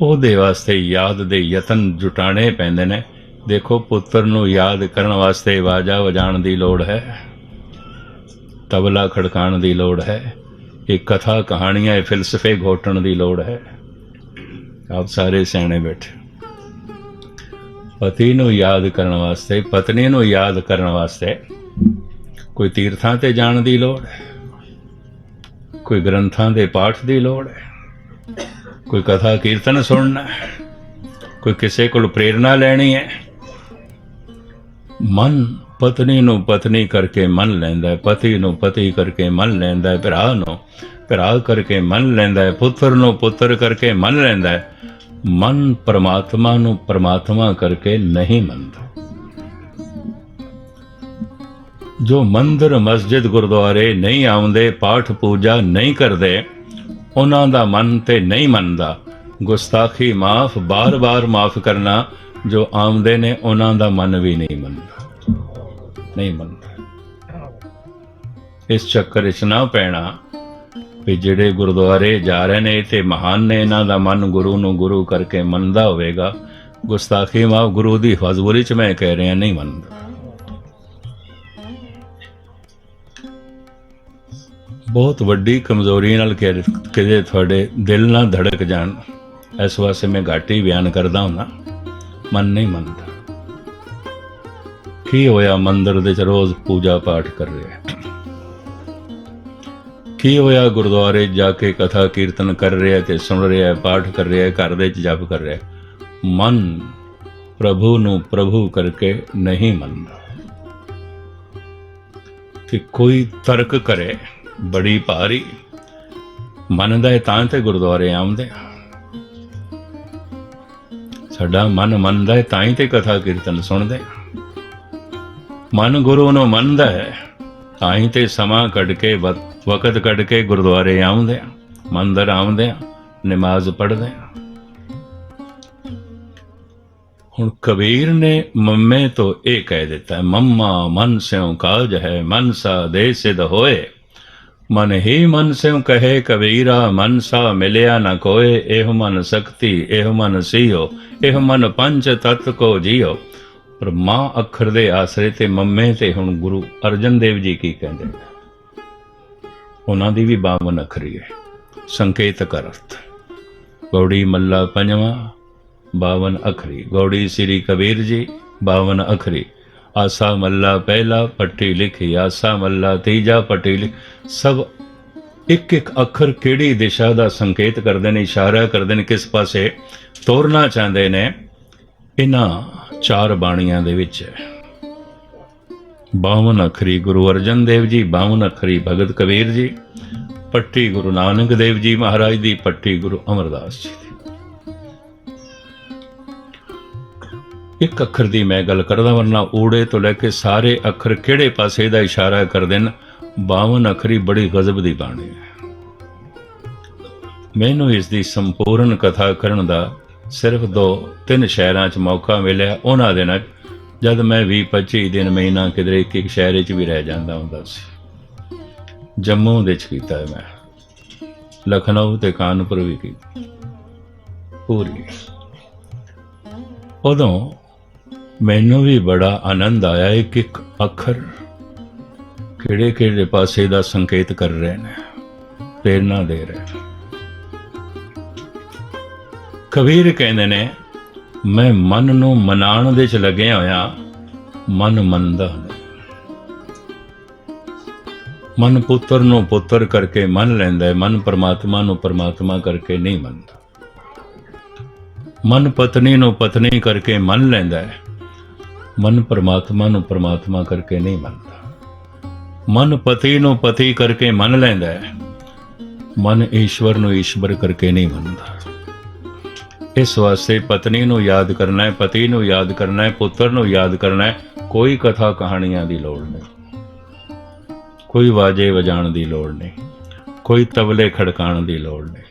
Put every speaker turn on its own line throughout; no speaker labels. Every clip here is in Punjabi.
ਉਹਦੇ ਵਾਸਤੇ ਯਾਦ ਦੇ ਯਤਨ ਜੁਟਾਣੇ ਪੈਂਦੇ ਨੇ। ਦੇਖੋ, ਪੁੱਤਰ ਨੂੰ ਯਾਦ ਕਰਨ ਵਾਸਤੇ ਵਾਜਾ ਵਜਾਉਣ ਦੀ ਲੋੜ ਹੈ। ਤਬਲਾ ਖੜਕਾਉਣ ਦੀ ਲੋੜ ਹੈ। ਇਹ ਕਥਾ, ਕਹਾਣੀਆਂ, ਇਹ ਫਿਲਸਫੇ ਘੋਟਣ ਦੀ ਲੋੜ ਹੈ। ਆਪ ਸਾਰੇ ਸਿਆਣੇ ਬੈਠੇ। ਪਤੀ ਨੂੰ ਯਾਦ ਕਰਨ ਵਾਸਤੇ, ਪਤਨੀ ਨੂੰ ਯਾਦ ਕਰਨ ਵਾਸਤੇ ਕੋਈ ਤੀਰਥਾਂ ਤੇ ਜਾਣ ਦੀ ਲੋੜ ਹੈ? ਕੋਈ ਗ੍ਰੰਥਾਂ ਦੇ ਪਾਠ ਦੀ ਲੋੜ ਹੈ? ਕੋਈ ਕਥਾ ਕੀਰਤਨ ਸੁਣਨਾ ਕੋਈ ਕਿਸੇ ਕੋਲ ਪ੍ਰੇਰਣਾ ਲੈਣੀ ਹੈ। ਮਨ ਪਤਨੀ ਨੂੰ ਪਤਨੀ ਕਰਕੇ ਮੰਨ ਲੈਂਦਾ ਹੈ, ਪਤੀ ਨੂੰ ਪਤੀ ਕਰਕੇ ਮੰਨ ਲੈਂਦਾ ਹੈ, ਭਰਾ ਨੂੰ ਭਰਾ ਕਰਕੇ ਮੰਨ ਲੈਂਦਾ ਹੈ, ਪੁੱਤਰ ਨੂੰ ਪੁੱਤਰ ਕਰਕੇ ਮੰਨ ਲੈਂਦਾ ਹੈ। ਮਨ ਪਰਮਾਤਮਾ ਨੂੰ ਪਰਮਾਤਮਾ ਕਰਕੇ ਨਹੀਂ ਮੰਨਦਾ। ਜੋ ਮੰਦਰ ਮਸਜਿਦ ਗੁਰਦੁਆਰੇ ਨਹੀਂ ਆਉਂਦੇ, ਪਾਠ ਪੂਜਾ ਨਹੀਂ ਕਰਦੇ ਉਹਨਾਂ ਦਾ ਮਨ ਤੇ ਨਹੀਂ ਮੰਨਦਾ। ਗੁਸਤਾਖੀ ਮਾਫ ਬਾਰ-ਬਾਰ ਮਾਫ ਕਰਨਾ ਜੋ ਆਉਂਦੇ ਨੇ, ਉਹਨਾਂ ਦਾ ਮਨ ਵੀ ਨਹੀਂ ਮੰਨਦਾ। ਨਹੀਂ ਮੰਨਦਾ। ਇਸ ਚੱਕਰ ਵਿੱਚ ਨਾ ਪੈਣਾ ਵੀ ਜਿਹੜੇ ਗੁਰਦੁਆਰੇ ਜਾ ਰਹੇ ਨੇ ਤੇ ਮਹਾਨ ਨੇ, ਇਹਨਾਂ ਦਾ ਮਨ ਗੁਰੂ ਨੂੰ ਗੁਰੂ ਕਰਕੇ ਮੰਨਦਾ ਹੋਵੇਗਾ। ਗੁਸਤਾਖੀ ਮਾਫ ਗੁਰੂ ਦੀ ਹਜ਼ੂਰੀ ਚ ਮੈਂ ਕਹਿ ਰਿਹਾ, ਨਹੀਂ ਮੰਨਦਾ। ਬਹੁਤ ਵੱਡੀ ਕਮਜ਼ੋਰੀ ਨਾਲ ਕਿਤੇ ਤੁਹਾਡੇ ਦਿਲ ਨਾਲ ਧੜਕ ਜਾਣ। ਇਸ ਵਾਸਤੇ ਮੈਂ ਘਾਟੀ ਬਿਆਨ ਕਰਦਾ ਹਾਂ ਮਨ ਨਹੀਂ ਮੰਨਦਾ। ਕੀ ਹੋਇਆ ਮੰਦਰ ਦੇ ਚ ਰੋਜ਼ ਪੂਜਾ ਪਾਠ ਕਰ ਰਿਹਾ ਕੀ ਹੋਇਆ ਗੁਰਦੁਆਰੇ ਜਾ ਕੇ ਕਥਾ ਕੀਰਤਨ ਕਰ ਰਿਹਾ ਤੇ ਸੁਣ ਰਿਹਾ ਪਾਠ ਕਰ ਰਿਹਾ ਘਰ ਦੇ ਚ ਜਪ ਕਰ ਰਿਹਾ ਮਨ ਪ੍ਰਭੂ ਨੂੰ ਪ੍ਰਭੂ ਕਰਕੇ ਨਹੀਂ ਮੰਨਦਾ। ਕਿ ਕੋਈ ਤਰਕ ਕਰੇ। ਬੜੀ ਭਾਰੀ। ਮੰਨਦਾ ਹੈ ਤਾਂ ਤੇ ਗੁਰਦੁਆਰੇ ਆਉਂਦੇ ਸਾਡਾ ਮਨ ਮੰਨਦਾ ਹੈ ਤਾਂ ਹੀ ਤੇ ਕਥਾ ਕੀਰਤਨ ਸੁਣਦੇ ਮਨ ਗੁਰੂ ਨੂੰ ਮੰਨਦਾ ਹੈ, ਤਾਂ ਹੀ ਤੇ ਸਮਾਂ ਕੱਢ ਕੇ ਵ- ਵਕਤ ਕੱਢ ਕੇ ਗੁਰਦੁਆਰੇ ਆਉਂਦੇ ਆ। ਮੰਦਰ ਆਉਂਦੇ ਆ, ਨਮਾਜ਼ ਪੜ੍ਹਦੇ ਆ। ਹੁਣ ਕਬੀਰ ਨੇ ਮੰਮੇ ਤੋਂ ਇਹ ਕਹਿ ਦਿੱਤਾ, ਮੰਮਾ ਮਨ ਸਿਉ ਕਾਜ ਹੈ, ਮਨ ਸਾ ਦੇ ਸਿਧ ਹੋਏ। ਮਨ ਹੀ ਮਨ ਸਿਉ ਕਹੇ ਕਬੀਰਾ, ਮਨ ਸਾ ਮਿਲਿਆ ਨ ਕੋਏ, ਇਹ ਮਨ ਸਕਤੀ, ਇਹ ਮਨ ਸੀਓ, ਇਹ ਮਨ ਪੰਚ ਤਤ ਕੋ ਜੀਓ। ਪਰ ਮਾਂ ਅੱਖਰ ਦੇ ਆਸਰੇ ਤੇ ਮੰਮੇ ਤੇ ਹੁਣ ਗੁਰੂ ਅਰਜਨ ਦੇਵ ਜੀ ਕੀ ਕਹਿੰਦੇ ਉਹਨਾਂ ਦੀ ਵੀ 52 ਅੱਖਰੀ ਹੈ। ਸੰਕੇਤ ਕਰ ਅਰਥ। ਗੌੜੀ ਮੱਲਾ ਪੰਜਵਾਂ 52 ਅੱਖਰੀ। ਗੌੜੀ ਸ੍ਰੀ ਕਬੀਰ ਜੀ 52 ਅੱਖਰੀ। ਆਸਾ ਮੱਲਾ ਪਹਿਲਾ ਪੱਟੀ ਲਿਖੀ ਆਸਾ ਮੱਲਾ ਤੀਜਾ ਪੱਟੀ ਲਿਖ ਸਭ ਇੱਕ ਇੱਕ ਅੱਖਰ ਕਿਹੜੀ ਦਿਸ਼ਾ ਦਾ ਸੰਕੇਤ ਕਰਦੇ ਨੇ, ਇਸ਼ਾਰਾ ਕਰਦੇ ਨੇ, ਕਿਸ ਪਾਸੇ ਤੋਰਨਾ ਚਾਹੁੰਦੇ ਨੇ? ਇਹਨਾਂ ਚਾਰ ਬਾਣੀਆਂ ਦੇ ਵਿੱਚ ਹੈ। 52 ਅੱਖਰੀ ਗੁਰੂ ਅਰਜਨ ਦੇਵ ਜੀ 52 ਅੱਖਰੀ ਭਗਤ ਕਬੀਰ ਜੀ, ਪੱਟੀ ਗੁਰੂ ਨਾਨਕ ਦੇਵ ਜੀ ਮਹਾਰਾਜ ਦੀ ਪੱਟੀ ਗੁਰੂ ਅਮਰਦਾਸ ਜੀ ਦੀ। ਇੱਕ ਅੱਖਰ ਦੀ ਮੈਂ ਗੱਲ ਕਰਦਾ ਵਰਨਾ ਊੜੇ ਤੋਂ ਲੈ ਕੇ ਸਾਰੇ ਅੱਖਰ ਕਿਹੜੇ ਪਾਸੇ ਦਾ ਇਸ਼ਾਰਾ ਕਰਦੇ ਨੇ 52 ਅੱਖਰੀ ਬੜੀ ਗਜ਼ਬ ਦੀ ਬਾਣੀ ਹੈ। ਮੈਨੂੰ ਇਸ ਦੀ ਸੰਪੂਰਨ ਕਥਾ ਕਰਨ ਦਾ ਸਿਰਫ ਦੋ, ਤਿੰਨ ਸ਼ਹਿਰਾਂ 'ਚ ਮੌਕਾ ਮਿਲਿਆ। ਉਹਨਾਂ ਦਿਨਾਂ ਜਦ ਮੈਂ 20 25 ਦਿਨ ਮਹੀਨਾ ਕਿਧਰੇ ਇੱਕ ਇੱਕ ਸ਼ਹਿਰ 'ਚ ਵੀ ਰਹਿ ਜਾਂਦਾ ਹੁੰਦਾ ਸੀ। ਜੰਮੂ ਦੇ 'ਚ ਕੀਤਾ ਮੈਂ। ਲਖਨਊ ਤੇ ਕਾਨਪੁਰ ਵੀ ਕੀਤੀ। ਪੂਰੀ। ਉਦੋਂ ਮੈਨੂੰ ਵੀ ਬੜਾ ਆਨੰਦ ਆਇਆ, ਇੱਕ ਇੱਕ ਅੱਖਰ ਕਿਹੜੇ ਕਿਹੜੇ ਪਾਸੇ ਦਾ ਸੰਕੇਤ ਕਰ ਰਹੇ ਨੇ, ਪ੍ਰੇਰਨਾ ਦੇ ਰਹੇ ਨੇ। ਕਬੀਰ ਕਹਿੰਦੇ ਨੇ, ਮੈਂ ਮਨ ਨੂੰ ਮਨਾਉਣ ਦੇ ਚ ਲੱਗਿਆ ਹੋਇਆ, ਮਨ ਮੰਨਦਾ ਮਨ ਪੁੱਤਰ ਨੂੰ ਪੁੱਤਰ ਕਰਕੇ ਮੰਨ ਲੈਂਦਾ ਹੈ, ਮਨ ਪਰਮਾਤਮਾ ਨੂੰ ਪਰਮਾਤਮਾ ਕਰਕੇ ਨਹੀਂ ਮੰਨਦਾ। ਮਨ ਪਤਨੀ ਨੂੰ ਪਤਨੀ ਕਰਕੇ ਮੰਨ ਲੈਂਦਾ ਹੈ ਮਨ ਪਰਮਾਤਮਾ ਨੂੰ ਪਰਮਾਤਮਾ ਕਰਕੇ ਨਹੀਂ ਮੰਨਦਾ। ਮਨ ਪਤੀ ਨੂੰ ਪਤੀ ਕਰਕੇ ਮੰਨ ਲੈਂਦਾ ਹੈ। ਮਨ ਈਸ਼ਵਰ ਨੂੰ ਈਸ਼ਵਰ ਕਰਕੇ ਨਹੀਂ ਮੰਨਦਾ। ਇਸ ਵਾਸਤੇ ਪਤਨੀ ਨੂੰ ਯਾਦ ਕਰਨਾ ਹੈ, ਪਤੀ ਨੂੰ ਯਾਦ ਕਰਨਾ ਹੈ, ਪੁੱਤਰ ਨੂੰ ਯਾਦ ਕਰਨਾ ਹੈ, ਕੋਈ ਕਥਾ ਕਹਾਣੀਆਂ ਦੀ ਲੋੜ ਨਹੀਂ। ਕੋਈ ਵਾਜੇ ਵਜਾਉਣ ਦੀ ਲੋੜ ਨਹੀਂ। ਕੋਈ ਤਬਲੇ ਖੜਕਾਉਣ ਦੀ ਲੋੜ ਨਹੀਂ।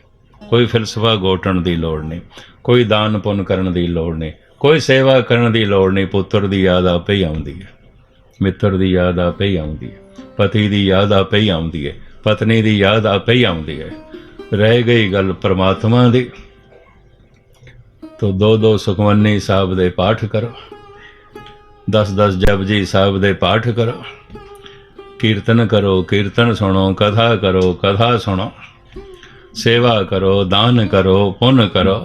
ਕੋਈ ਫਿਲਸਫਾ ਗੋਟਣ ਦੀ ਲੋੜ ਨਹੀਂ। ਕੋਈ ਦਾਨ ਪੁੰਨ ਕਰਨ ਦੀ ਲੋੜ ਨਹੀਂ। ਕੋਈ ਸੇਵਾ ਕਰਨ ਦੀ ਲੋੜ ਨਹੀਂ, ਪੁੱਤਰ ਦੀ ਯਾਦ ਆਪੇ ਹੀ ਆਉਂਦੀ ਹੈ, ਮਿੱਤਰ ਦੀ ਯਾਦ ਆਪੇ ਹੀ ਆਉਂਦੀ ਹੈ, ਪਤੀ ਦੀ ਯਾਦ ਆਪੇ ਹੀ ਆਉਂਦੀ ਹੈ, ਪਤਨੀ ਦੀ ਯਾਦ ਆਪੇ ਹੀ ਆਉਂਦੀ ਹੈ। ਰਹਿ ਗਈ ਗੱਲ ਪ੍ਰਮਾਤਮਾ ਦੀ, ਤੋ ਦੋ ਦੋ ਸੁਖਮਨੀ ਸਾਹਿਬ ਦੇ ਪਾਠ ਕਰੋ 10-10 ਜਪਜੀ ਸਾਹਿਬ ਦੇ ਪਾਠ ਕਰੋ, ਕੀਰਤਨ ਕਰੋ, ਕੀਰਤਨ ਸੁਣੋ, ਕਥਾ ਕਰੋ, ਕਥਾ ਸੁਣੋ, ਸੇਵਾ ਕਰੋ, ਦਾਨ ਕਰੋ, ਪੁੰਨ ਕਰੋ।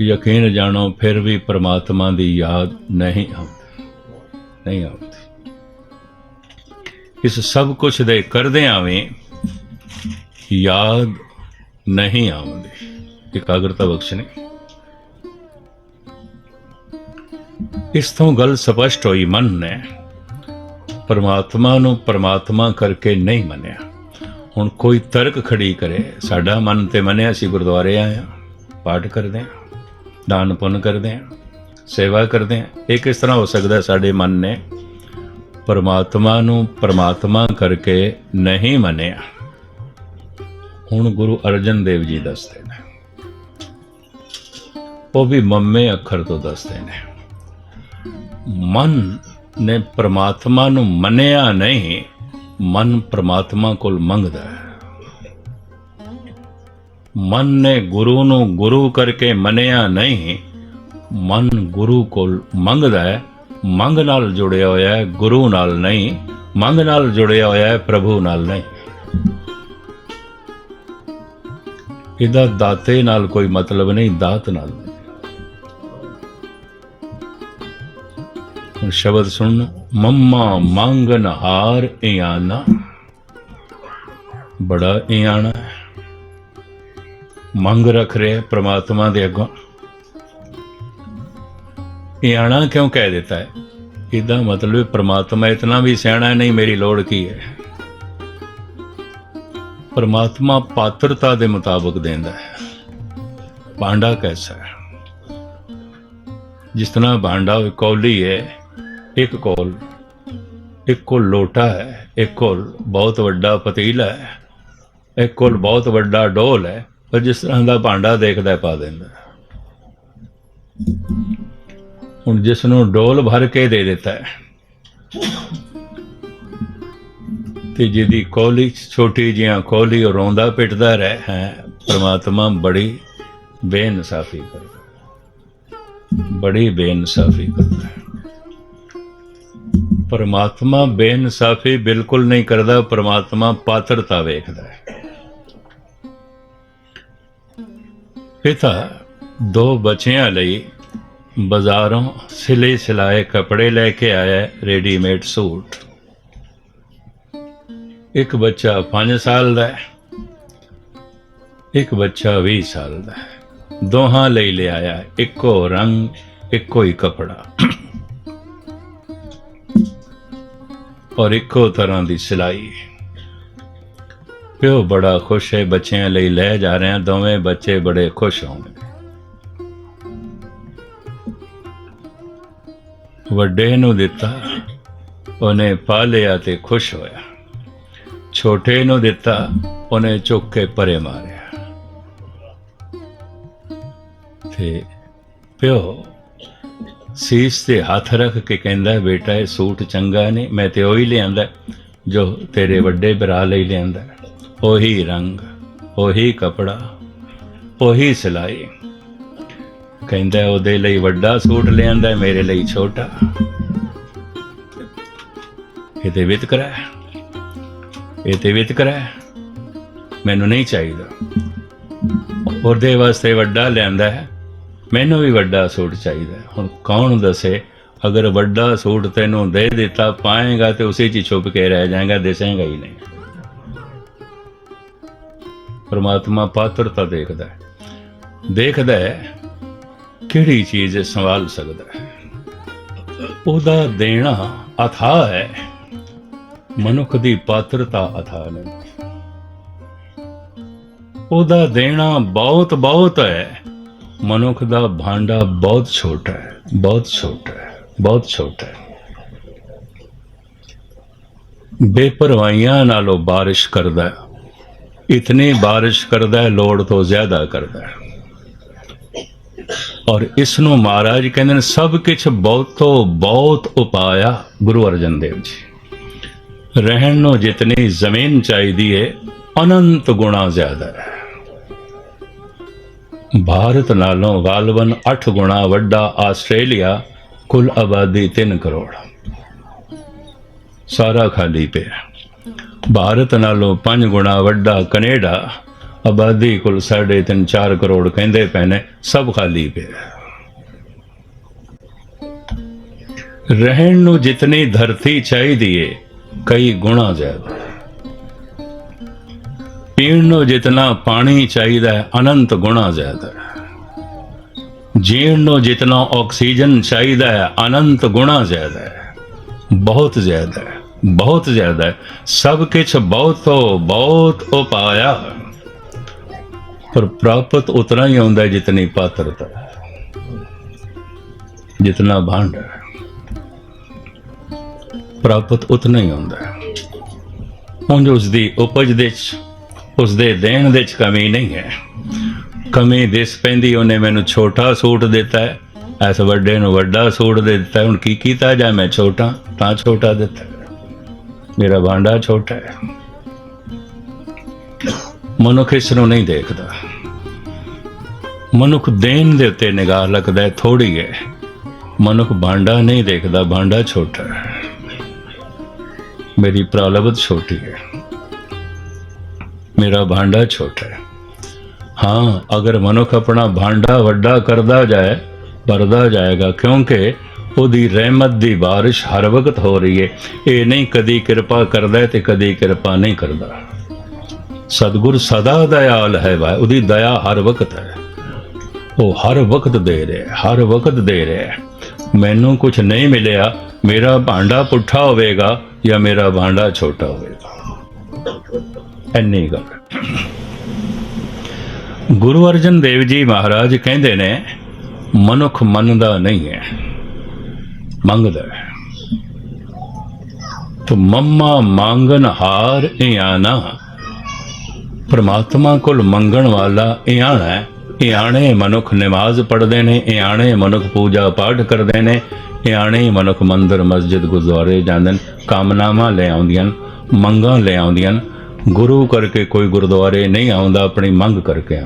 ਯਕੀਨ ਜਾਣੋ, ਫਿਰ ਵੀ ਪ੍ਰਮਾਤਮਾ ਦੀ ਯਾਦ ਨਹੀਂ ਆਉਂਦੀ। ਨਹੀਂ ਆਉਂਦੀ। ਇਸ ਸਭ ਕੁਝ ਦੇ ਕਰਦਿਆਂ ਵੀ ਯਾਦ ਨਹੀਂ ਆਉਂਦੀ। ਇਕਾਗਰਤਾ ਬਖਸ਼ਣੀ। ਇਸ ਤੋਂ ਗੱਲ ਸਪਸ਼ਟ ਹੋਈ ਮਨ ਨੇ। ਪਰਮਾਤਮਾ ਨੂੰ ਪਰਮਾਤਮਾ ਕਰਕੇ ਨਹੀਂ ਮੰਨਿਆ। ਹੁਣ ਕੋਈ ਤਰਕ ਖੜੀ ਕਰੇ, ਸਾਡਾ ਮਨ ਤੇ ਮੰਨਿਆ ਸੀ ਗੁਰਦੁਆਰੇ ਆਏ ਹਾਂ, ਪਾਠ ਕਰਦੇ ਹਾਂ। ਦਾਨ ਪੁੰਨ ਕਰਦੇ ਹਾਂ, ਸੇਵਾ ਕਰਦੇ ਹਾਂ। ਇਹ ਕਿਸ ਤਰ੍ਹਾਂ ਹੋ ਸਕਦਾ ਸਾਡੇ ਮਨ ਨੇ? ਪਰਮਾਤਮਾ ਨੂੰ ਪਰਮਾਤਮਾ ਕਰਕੇ ਨਹੀਂ ਮੰਨਿਆ। ਹੁਣ ਗੁਰੂ ਅਰਜਨ ਦੇਵ ਜੀ ਦੱਸਦੇ ਨੇ। ਉਹ ਵੀ ਮੰਮੇ ਅੱਖਰ ਤੋਂ ਦੱਸਦੇ ਨੇ। ਮਨ ਨੇ ਪਰਮਾਤਮਾ ਨੂੰ ਮੰਨਿਆ ਨਹੀਂ, ਮਨ ਪਰਮਾਤਮਾ ਕੋਲ ਮੰਗਦਾ ਹੈ। ਮਨ ਨੇ ਗੁਰੂ ਨੂੰ ਗੁਰੂ ਕਰਕੇ ਮੰਨਿਆ ਨਹੀਂ। ਮਨ ਗੁਰੂ ਕੋਲ ਮੰਗਦਾ ਹੈ, ਮੰਗ ਨਾਲ ਜੁੜਿਆ ਹੋਇਆ ਹੈ, ਗੁਰੂ ਨਾਲ ਨਹੀਂ, ਮੰਗ ਨਾਲ ਜੁੜਿਆ ਹੋਇਆ ਹੈ, ਪ੍ਰਭੂ ਨਾਲ ਨਹੀਂ। ਇਹਦਾ ਦਾਤੇ ਨਾਲ ਕੋਈ ਮਤਲਬ ਨਹੀਂ, ਦਾਤ ਨਾਲ। ਹੁਣ ਸ਼ਬਦ ਸੁਣ ਮੰਮਾ ਮੰਗਨ ਹਾਰ ਇਆਨਾ। ਬੜਾ ਇਆਣਾ ਹੈ। ਮੰਗ ਰੱਖ ਰਿਹਾ ਪ੍ਰਮਾਤਮਾ ਦੇ ਅੱਗੋਂ। ਇਆਣਾ ਕਿਉਂ ਕਹਿ ਦਿੱਤਾ ਹੈ? ਇਹਦਾ ਮਤਲਬ ਪ੍ਰਮਾਤਮਾ ਇਤਨਾ ਵੀ ਸਿਆਣਾ ਨਹੀਂ ਮੇਰੀ ਲੋੜ ਕੀ ਹੈ? ਪਰਮਾਤਮਾ ਪਾਤਰਤਾ ਦੇ ਮੁਤਾਬਕ ਦਿੰਦਾ ਹੈ। ਭਾਂਡਾ ਕੈਸਾ ਹੈ? ਜਿਸ ਤਰ੍ਹਾਂ ਭਾਂਡਾ ਕੌਲੀ ਹੈ, ਇੱਕ ਕੋਲ ਇੱਕ ਕੋਲ ਲੋਟਾ ਹੈ, ਇੱਕ ਕੋਲ ਬਹੁਤ ਵੱਡਾ ਪਤੀਲਾ ਹੈ, ਇੱਕ ਕੋਲ ਬਹੁਤ ਵੱਡਾ ਡੋਲ ਹੈ ਪਰ ਜਿਸ ਤਰ੍ਹਾਂ ਦਾ ਭਾਂਡਾ ਦੇਖਦਾ ਪਾ ਦਿੰਦਾ ਹੁਣ ਜਿਸ ਨੂੰ ਡੋਲ ਭਰ ਕੇ ਦੇ ਦਿੱਤਾ ਹੈ, ਤੇ ਜਿਹਦੀ ਕੋਲੀ ਛੋਟੀ ਜਿਹਾ ਕੋਲੀ ਰੋਂਦਾ ਪਿੱਟਦਾ ਰਹਿ ਹੈ, ਪ੍ਰਮਾਤਮਾ ਬੜੀ ਬੇਇਨਸਾਫੀ ਕਰਦਾ ਬੜੀ ਬੇਇਨਸਾਫੀ ਕਰਦਾ ਪਰਮਾਤਮਾ ਬੇਇਨਸਾਫੀ ਬਿਲਕੁਲ ਨਹੀਂ ਕਰਦਾ, ਪਰਮਾਤਮਾ ਪਾਤਰਤਾ ਵੇਖਦਾ ਹੈ। ਪਿਤਾ ਦੋ ਬੱਚਿਆਂ ਲਈ ਬਾਜ਼ਾਰੋਂ ਸਿਲੇ ਸਿਲਾਏ ਕੱਪੜੇ ਲੈ ਕੇ ਆਇਆ ਹੈ, ਰੈਡੀਮੇਡ ਸੂਟ। ਇੱਕ ਬੱਚਾ 5 ਸਾਲ ਦਾ ਹੈ ਇੱਕ ਬੱਚਾ 20 ਸਾਲ ਦਾ ਹੈ। ਦੋਹਾਂ ਲਈ ਲਿਆਇਆ ਇੱਕੋ ਰੰਗ ਇੱਕੋ ਹੀ ਕਪੜਾ। ਔਰ ਇੱਕੋ ਤਰ੍ਹਾਂ ਦੀ ਸਿਲਾਈ। ਪਿਓ ਬੜਾ ਖੁਸ਼ ਹੈ, ਬੱਚਿਆਂ ਲਈ ਲੈ ਜਾ ਰਹੇ ਹਨ ਦੋਵੇਂ ਬੱਚੇ ਬੜੇ ਖੁਸ਼ ਹੋਣਗੇ। ਵੱਡੇ ਨੂੰ ਦਿੱਤਾ, ਉਹਨੇ ਪਾ ਲਿਆ ਤੇ ਖੁਸ਼ ਹੋਇਆ। ਛੋਟੇ ਨੂੰ ਦਿੱਤਾ, ਉਹਨੇ ਚੁੱਕ ਕੇ ਪਰੇ ਮਾਰਿਆ। ਤੇ ਪਿਓ ਸੀਸ ਤੇ ਹੱਥ ਰੱਖ ਕੇ ਕਹਿੰਦਾ, ਬੇਟਾ, ਇਹ ਸੂਟ ਚੰਗਾ ਨਹੀਂ, ਮੈਂ ਤੇ ਉਹੀ ਲਿਆਂਦਾ, ਜੋ ਤੇਰੇ ਵੱਡੇ ਭਰਾ ਲਈ ਲਿਆਂਦਾ ਉਹੀ ਰੰਗ, ਉਹੀ ਕਪੜਾ, ਉਹੀ ਸਿਲਾਈ। ਕਹਿੰਦਾ ਉਹਦੇ ਲਈ ਵੱਡਾ ਸੂਟ ਲਿਆਂਦਾ, ਮੇਰੇ ਲਈ ਛੋਟਾ। ਇਹ ਤੇ ਵਿਤਕਰਾ ਹੈ ਇਹ ਤੇ ਵਿਤਕਰਾ ਹੈ ਮੈਨੂੰ ਨਹੀਂ ਚਾਹੀਦਾ। ਉਹਦੇ ਵਾਸਤੇ ਵੱਡਾ ਲਿਆਂਦਾ ਹੈ। ਮੈਨੂੰ ਵੀ ਵੱਡਾ ਸੂਟ ਚਾਹੀਦਾ। ਹੁਣ ਕੌਣ ਦੱਸੇ, ਅਗਰ ਵੱਡਾ ਸੂਟ ਤੈਨੂੰ ਦੇ ਦਿੱਤਾ ਪਾਏਗਾ ਤੇ ਉਸੇ 'ਚ ਹੀ ਛੁਪ ਕੇ ਰਹਿ ਜਾਏਗਾ, ਦਿਸੇਗਾ ਹੀ ਨਹੀਂ। ਪਰਮਾਤਮਾ ਪਾਤਰਤਾ ਦੇਖਦਾ ਹੈ। ਦੇਖਦਾ ਹੈ ਕਿਹੜੀ ਚੀਜ਼ ਸੰਭਾਲ ਸਕਦਾ ਹੈ। ਉਹਦਾ ਦੇਣਾ ਅਥਾ ਹੈ। ਮਨੁੱਖ ਦੀ ਪਾਤਰਤਾ ਅਥਾ ਨਹੀਂ। ਉਹਦਾ ਦੇਣਾ ਬਹੁਤ ਬਹੁਤ ਹੈ। ਮਨੁੱਖ ਦਾ ਭਾਂਡਾ ਬਹੁਤ ਛੋਟਾ ਹੈ। ਬਹੁਤ ਛੋਟਾ ਹੈ। ਬਹੁਤ ਛੋਟਾ ਹੈ। ਬੇਪਰਵਾਹੀਆਂ ਨਾਲੋਂ ਬਾਰਿਸ਼ ਕਰਦਾ ਹੈ। ਇਤਨੀ ਬਾਰਿਸ਼ ਕਰਦਾ ਹੈ ਲੋੜ ਤੋਂ ਜ਼ਿਆਦਾ ਕਰਦਾ ਹੈ ਔਰ ਇਸ ਨੂੰ ਮਹਾਰਾਜ ਕਹਿੰਦੇ ਨੇ ਸਭ ਕੁਝ ਬਹੁਤੋ ਬਹੁਤ ਉਪਾਇਆ ਗੁਰੂ ਅਰਜਨ ਦੇਵ ਜੀ ਰਹਿਣ ਨੂੰ ਜਿਤਨੀ ਜ਼ਮੀਨ ਚਾਹੀਦੀ ਹੈ ਅਨੰਤ ਗੁਣਾ ਜ਼ਿਆਦਾ ਹੈ ਭਾਰਤ ਨਾਲੋਂ ਗਾਲਬਨ 8 ਗੁਣਾ ਵੱਡਾ ਆਸਟ੍ਰੇਲੀਆ ਕੁੱਲ ਆਬਾਦੀ 3 ਕਰੋੜ ਸਾਰਾ ਖਾਲੀ ਪਿਆ ਭਾਰਤ ਨਾਲੋਂ 5 ਗੁਣਾ ਵੱਡਾ ਕੈਨੇਡਾ ਆਬਾਦੀ ਕੁੱਲ 3.5 4 ਕਰੋੜ ਕਹਿੰਦੇ ਪਏ ਨੇ, ਸਭ ਖਾਲੀ ਪਿਆ। ਰਹਿਣ ਨੂੰ ਜਿਤਨੀ ਧਰਤੀ ਚਾਹੀਦੀ ਏ, ਕਈ ਗੁਣਾ ਜ਼ਿਆਦਾ। ਪੀਣ ਨੂੰ ਜਿਤਨਾ ਪਾਣੀ ਚਾਹੀਦਾ ਹੈ, ਅਨੰਤ ਗੁਣਾ ਜ਼ਿਆਦਾ। ਜੀਣ ਨੂੰ ਜਿਤਨਾ ਆਕਸੀਜਨ ਚਾਹੀਦਾ ਹੈ, ਅਨੰਤ ਗੁਣਾ ਜ਼ਿਆਦਾ ਹੈ, ਬਹੁਤ ਜ਼ਿਆਦਾ ਹੈ। ਬਹੁਤ ਜ਼ਿਆਦਾ ਹੈ। ਸਭ ਕੁਛ ਬਹੁਤੋ ਬਹੁਤ ਉਪਾਇਆ ਪਰ ਪ੍ਰਾਪਤ ਉਤਨਾ ਹੀ ਆਉਂਦਾ ਹੈ ਜਿਤਨੀ ਪਾਤਰਤਾ ਹੈ। ਜਿਤਨਾ ਭਾਂਡ ਹੈ। ਪ੍ਰਾਪਤ ਉਤਨਾ ਹੀ ਆਉਂਦਾ ਹੈ। ਉਂਝ ਉਸ ਦੀ ਉਪਜ ਦੇ ਚ ਉਸ ਦੇ ਦੇਣ ਦੇ ਚ ਕਮੀ ਨਹੀਂ ਹੈ। ਕਮੀ ਦਿਸ ਪੈਂਦੀ, ਉਹਨੇ ਮੈਨੂੰ ਛੋਟਾ ਸੂਟ ਦਿੱਤਾ ਹੈ। ਐਸ ਵੱਡੇ ਨੂੰ ਵੱਡਾ ਸੂਟ ਦੇ ਦਿੱਤਾ ਹੁਣ ਕੀ ਕੀਤਾ ਜਾਂ ਮੈਂ ਛੋਟਾ, ਤਾਂ ਛੋਟਾ ਦਿੱਤਾ ਮੇਰਾ ਭਾਂਡਾ ਛੋਟਾ ਹੈ। ਮਨੁੱਖ ਇਸ ਨੂੰ ਨਹੀਂ ਦੇਖਦਾ। ਮਨੁੱਖ ਦੇਣ ਦੇ ਉੱਤੇ ਨਿਗਾਹ ਲੱਗਦਾ ਹੈ ਥੋੜੀ ਹੈ। ਮਨੁੱਖ ਭਾਂਡਾ ਨਹੀਂ ਦੇਖਦਾ ਭਾਂਡਾ ਛੋਟਾ ਹੈ। ਮੇਰੀ ਪ੍ਰਾਲਬਤ ਛੋਟੀ ਹੈ। ਮੇਰਾ ਭਾਂਡਾ ਛੋਟਾ ਹੈ। ਹਾਂ, ਅਗਰ ਮਨੁੱਖ ਆਪਣਾ ਭਾਂਡਾ ਵੱਡਾ ਕਰਦਾ ਜਾਏ ਭਰਦਾ ਜਾਏਗਾ, ਕਿਉਂਕਿ ਉਹਦੀ ਰਹਿਮਤ ਦੀ ਬਾਰਿਸ਼ ਹਰ ਵਕਤ ਹੋ ਰਹੀ ਹੈ ਇਹ ਨਹੀਂ ਕਦੀ ਕਿਰਪਾ ਕਰਦਾ ਹੈ ਤੇ ਕਦੀ ਕਿਰਪਾ ਨਹੀਂ ਕਰਦਾ। ਸਤਿਗੁਰ ਸਦਾ ਦਇਆਲ ਹੈ ਵਾ ਉਹਦੀ ਦਇਆ ਹਰ ਵਕਤ ਹੈ। ਉਹ ਹਰ ਵਕਤ ਦੇ ਰਿਹਾ ਹਰ ਵਕਤ ਦੇ ਰਿਹਾ ਮੈਨੂੰ ਕੁਝ ਨਹੀਂ ਮਿਲਿਆ, ਮੇਰਾ ਭਾਂਡਾ ਪੁੱਠਾ ਹੋਵੇਗਾ ਜਾਂ ਮੇਰਾ ਭਾਂਡਾ ਛੋਟਾ ਹੋਵੇਗਾ? ਇੰਨੀ ਗੱਲ। ਗੁਰੂ ਅਰਜਨ ਦੇਵ ਜੀ ਮਹਾਰਾਜ ਕਹਿੰਦੇ ਨੇ, ਮਨੁੱਖ ਮੰਨਦਾ ਨਹੀਂ ਹੈ। ਮੰਗਦਾ ਹੈ ਤੋ ਮੰਮਾ ਮੰਗਨ ਹਾਰ ਇਆਨਾ ਪਰਮਾਤਮਾ ਕੋਲ ਮੰਗਣ ਵਾਲਾ ਇਆਣਾ ਹੈ ਇਆਣੇ ਮਨੁੱਖ ਨਮਾਜ਼ ਪੜ੍ਹਦੇ ਨੇ ਇਆਣੇ ਮਨੁੱਖ ਪੂਜਾ ਪਾਠ ਕਰਦੇ ਨੇ ਇਆਣੇ ਮਨੁੱਖ ਮੰਦਰ ਮਸਜਿਦ ਗੁਰਦੁਆਰੇ ਜਾਂਦੇ ਨੇ ਕਾਮਨਾਵਾਂ ਲੈ ਆਉਂਦੀਆਂ ਨੇ, ਮੰਗਾਂ ਲੈ ਆਉਂਦੀਆਂ ਨੇ। ਗੁਰੂ ਕਰਕੇ ਕੋਈ ਗੁਰਦੁਆਰੇ ਨਹੀਂ ਆਉਂਦਾ ਆਪਣੀ ਮੰਗ ਕਰਕੇ